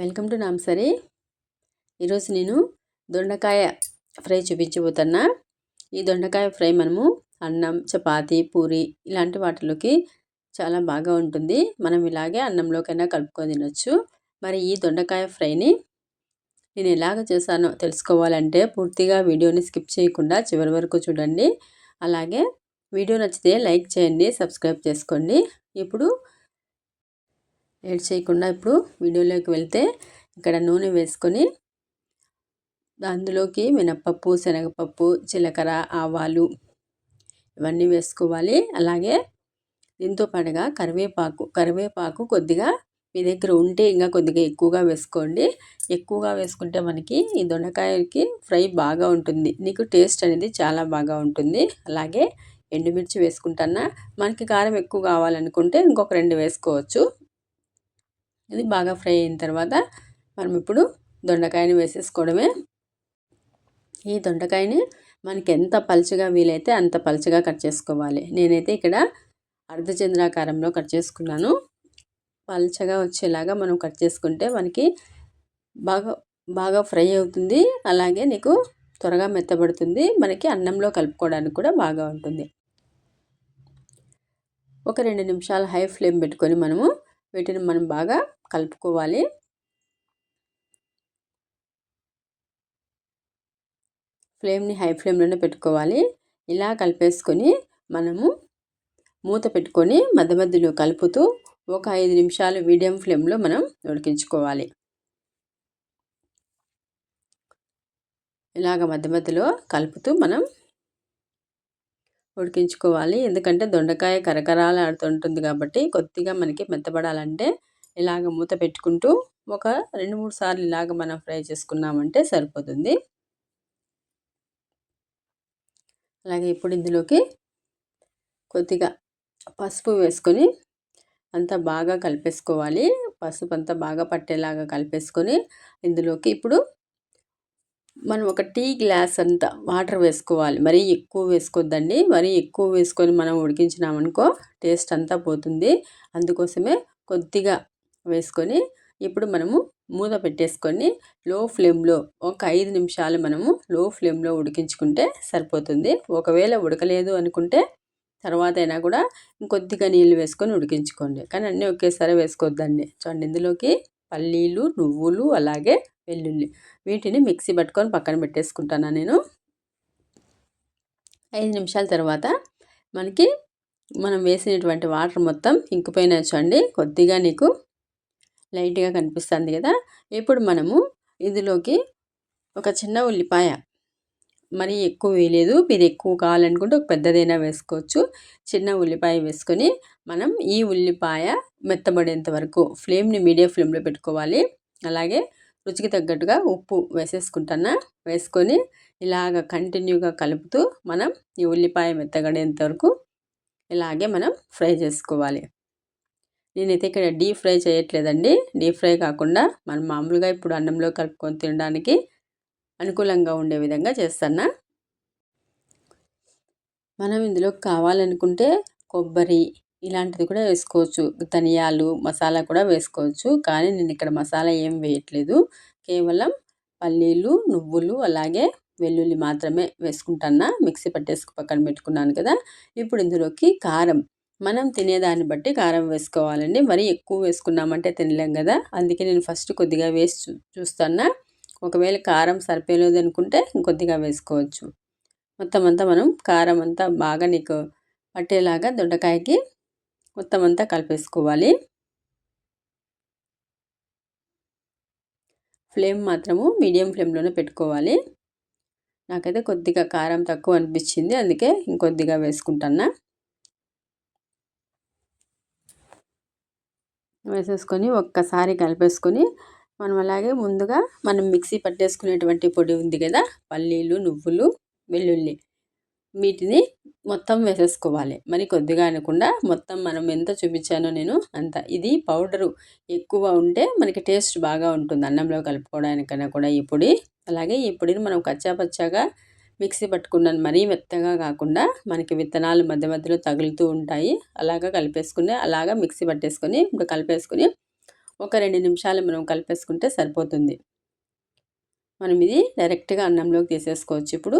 Welcome to నాంసరి ఈరోజు నేను దొండకాయ ఫ్రై చూపించబోతున్నా. ఈ దొండకాయ ఫ్రై మనము అన్నం చపాతి పూరి ఇలాంటి వాటిలోకి చాలా బాగా ఉంటుంది. మనం ఇలాగే అన్నంలోకైనా కలుపుకొని తినొచ్చు. మరి ఈ దొండకాయ ఫ్రైని నేను ఎలాగ చేశానో తెలుసుకోవాలంటే పూర్తిగా వీడియోని స్కిప్ చేయకుండా చివరి వరకు చూడండి. అలాగే వీడియో నచ్చితే లైక్ చేయండి సబ్స్క్రైబ్ చేసుకోండి. ఇప్పుడు లేట్ చేయకుండా ఇప్పుడు వీడియోలోకి వెళ్తే ఇక్కడ నూనె వేసుకొని అందులోకి మినప్పప్పు శనగపప్పు జీలకర్ర ఆవాలు ఇవన్నీ వేసుకోవాలి. అలాగే దీంతో పాటుగా కరివేపాకు కరివేపాకు కొద్దిగా మీ దగ్గర ఉంటే ఇంకా కొద్దిగా ఎక్కువగా వేసుకోండి. ఎక్కువగా వేసుకుంటే మనకి ఈ దొండకాయకి ఫ్రై బాగా ఉంటుంది. నీకు టేస్ట్ అనేది చాలా బాగా ఉంటుంది. అలాగే ఎండుమిర్చి వేసుకుంటానా? మనకి కారం ఎక్కువ కావాలనుకుంటే ఇంకొక రెండు వేసుకోవచ్చు. ఇది బాగా ఫ్రై అయిన తర్వాత మనం ఇప్పుడు దొండకాయని వేసేసుకోవడమే. ఈ దొండకాయని మనకి ఎంత పలుచగా వీలైతే అంత పలుచగా కట్ చేసుకోవాలి. నేనైతే ఇక్కడ అర్ధచంద్రాకారంలో కట్ చేసుకున్నాను. పలుచగా వచ్చేలాగా మనం కట్ చేసుకుంటే మనకి బాగా బాగా ఫ్రై అవుతుంది. అలాగే నీకు త్వరగా మెత్తబడుతుంది. మనకి అన్నంలో కలుపుకోవడానికి కూడా బాగా ఉంటుంది. ఒక రెండు నిమిషాలు హై ఫ్లేమ్ పెట్టుకొని మనము వీటిని మనం బాగా కలుపుకోవాలి. ఫ్లేమ్ని హై ఫ్లేమ్లోనే పెట్టుకోవాలి. ఇలా కలిపేసుకొని మనము మూత పెట్టుకొని మధ్య మధ్యలో కలుపుతూ ఒక ఐదు నిమిషాలు మీడియం ఫ్లేమ్లో మనం ఉడికించుకోవాలి. ఇలాగ మధ్య మధ్యలో కలుపుతూ మనం ఉడికించుకోవాలి. ఎందుకంటే దొండకాయ కరకరాలాడుతుంటుంది కాబట్టి కొద్దిగా మనకి మెత్తబడాలంటే ఇలాగ మూత పెట్టుకుంటూ ఒక రెండు మూడు సార్లు ఇలాగ మనం ఫ్రై చేసుకున్నామంటే సరిపోతుంది. అలాగే ఇప్పుడు ఇందులోకి కొద్దిగా పసుపు వేసుకొని అంతా బాగా కలిపేసుకోవాలి. పసుపు అంతా బాగా పట్టేలాగా కలిపేసుకొని ఇందులోకి ఇప్పుడు మనం ఒక టీ గ్లాస్ అంత వాటర్ వేసుకోవాలి. మరీ ఎక్కువ వేసుకోవద్దండి మరీ ఎక్కువ వేసుకొని మనం ఉడికించినామనుకో టేస్ట్ అంతా పోతుంది. అందుకోసమే కొద్దిగా వేసుకొని ఇప్పుడు మనము మూత పెట్టేసుకొని లో ఫ్లేమ్లో ఒక ఐదు నిమిషాలు మనము లో ఫ్లేమ్లో ఉడికించుకుంటే సరిపోతుంది. ఒకవేళ ఉడకలేదు అనుకుంటే తర్వాత అయినా కూడా ఇంకొద్దిగా నీళ్ళు వేసుకొని ఉడికించుకోండి. కానీ అన్నీ ఒకేసారి వేసుకోవద్దండి చూడండి ఇందులోకి పల్లీలు నువ్వులు అలాగే వెల్లుల్లి వీటిని మిక్సీ పట్టుకొని పక్కన పెట్టేసుకుంటాను నేను. ఐదు నిమిషాల తర్వాత మనకి మనం వేసినటువంటి వాటర్ మొత్తం ఇంకిపోయినా చూడండి కొద్దిగా నీకు లైట్గా కనిపిస్తుంది కదా. ఇప్పుడు మనము ఇందులోకి ఒక చిన్న ఉల్లిపాయ మరి ఎక్కువ వేయలేదు. మీరు ఎక్కువ కావాలనుకుంటే ఒక పెద్దదైనా వేసుకోవచ్చు. చిన్న ఉల్లిపాయ వేసుకొని మనం ఈ ఉల్లిపాయ మెత్తబడేంత వరకు ఫ్లేమ్ని మీడియం ఫ్లేమ్లో పెట్టుకోవాలి. అలాగే రుచికి తగ్గట్టుగా ఉప్పు వేసేసుకుంటాను? వేసుకొని ఇలాగ కంటిన్యూగా కలుపుతూ మనం ఈ ఉల్లిపాయ మెత్తగడేంత వరకు ఇలాగే మనం ఫ్రై చేసుకోవాలి. నేనైతే ఇక్కడ డీప్ ఫ్రై చేయట్లేదండి. డీప్ ఫ్రై కాకుండా మనం మామూలుగా ఇప్పుడు అన్నంలో కలుపుకొని తినడానికి అనుకూలంగా ఉండే విధంగా చేస్తాను? మనం ఇందులో కావాలనుకుంటే కొబ్బరి ఇలాంటిది కూడా వేసుకోవచ్చు. ధనియాలు మసాలా కూడా వేసుకోవచ్చు. కానీ నేను ఇక్కడ మసాలా ఏం వేయట్లేదు. కేవలం పల్లీలు నువ్వులు అలాగే వెల్లుల్లి మాత్రమే వేసుకుంటాను మిక్సీ పట్టేసుకు పక్కన పెట్టుకున్నాను కదా. ఇప్పుడు ఇందులోకి కారం. మనం తినేదాన్ని బట్టి కారం వేసుకోవాలండి. మరీ ఎక్కువ వేసుకున్నామంటే తినలేం కదా. అందుకే నేను ఫస్ట్ కొద్దిగా వేసి చూ ఒకవేళ కారం సరిపోలేదు అనుకుంటే ఇంకొద్దిగా వేసుకోవచ్చు. మొత్తం అంతా మనం కారం అంతా బాగా నీకు పట్టేలాగా దొండకాయకి మొత్తం అంతా కలిపేసుకోవాలి. ఫ్లేమ్ మాత్రము మీడియం ఫ్లేమ్లోనే పెట్టుకోవాలి. నాకైతే కొద్దిగా కారం తక్కువ అనిపించింది. అందుకే ఇంకొద్దిగా వేసుకుంటున్నా. వేసేసుకొని ఒక్కసారి కలిపేసుకొని మనం అలాగే ముందుగా మనం మిక్సీ పట్టేసుకునేటువంటి పొడి ఉంది కదా పల్లీలు నువ్వులు వెల్లుల్లి వీటిని మొత్తం వేసేసుకోవాలి. మరి కొద్దిగా అనకుండా మొత్తం మనం ఎంత చూపించానో నేను అంత. ఇది పౌడరు ఎక్కువ ఉంటే మనకి టేస్ట్ బాగా ఉంటుంది. అన్నంలో కలుపుకోవడానికైనా కూడా ఈ పొడి. అలాగే ఈ పొడిని మనం కచ్చాపచ్చాగా మిక్సీ పట్టుకున్నాను. మరీ మెత్తగా కాకుండా మనకి విత్తనాలు మధ్య మధ్యలో తగులుతూ ఉంటాయి. అలాగా కలిపేసుకుని అలాగా మిక్సీ పట్టేసుకొని ఇప్పుడు కలిపేసుకుని ఒక రెండు నిమిషాలు మనం కలిపేసుకుంటే సరిపోతుంది. మనం ఇది డైరెక్ట్గా అన్నంలోకి తీసేసుకోవచ్చు. ఇప్పుడు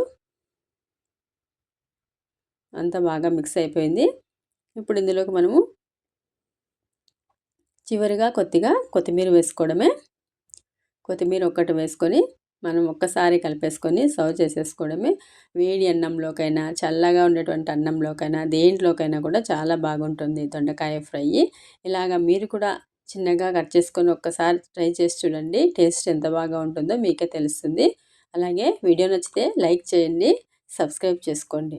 అంతా బాగా మిక్స్ అయిపోయింది. ఇప్పుడు ఇందులోకి మనము చివరిగా కొద్దిగా కొత్తిమీర వేసుకోవడమే. కొత్తిమీర ఒక్కటి వేసుకొని మనం ఒక్కసారి కలిపేసుకొని సర్వ్ చేసేసుకోవడమే. వేడి అన్నంలోకైనా చల్లగా ఉండేటువంటి అన్నంలోకైనా దేంట్లోకైనా కూడా చాలా బాగుంటుంది దొండకాయ ఫ్రై. ఇలాగా మీరు కూడా చిన్నగా కట్ చేసుకొని ఒక్కసారి ట్రై చేసి చూడండి. టేస్ట్ ఎంత బాగా ఉంటుందో మీకే తెలుస్తుంది. అలాగే వీడియో నచ్చితే లైక్ చేయండి సబ్స్క్రైబ్ చేసుకోండి.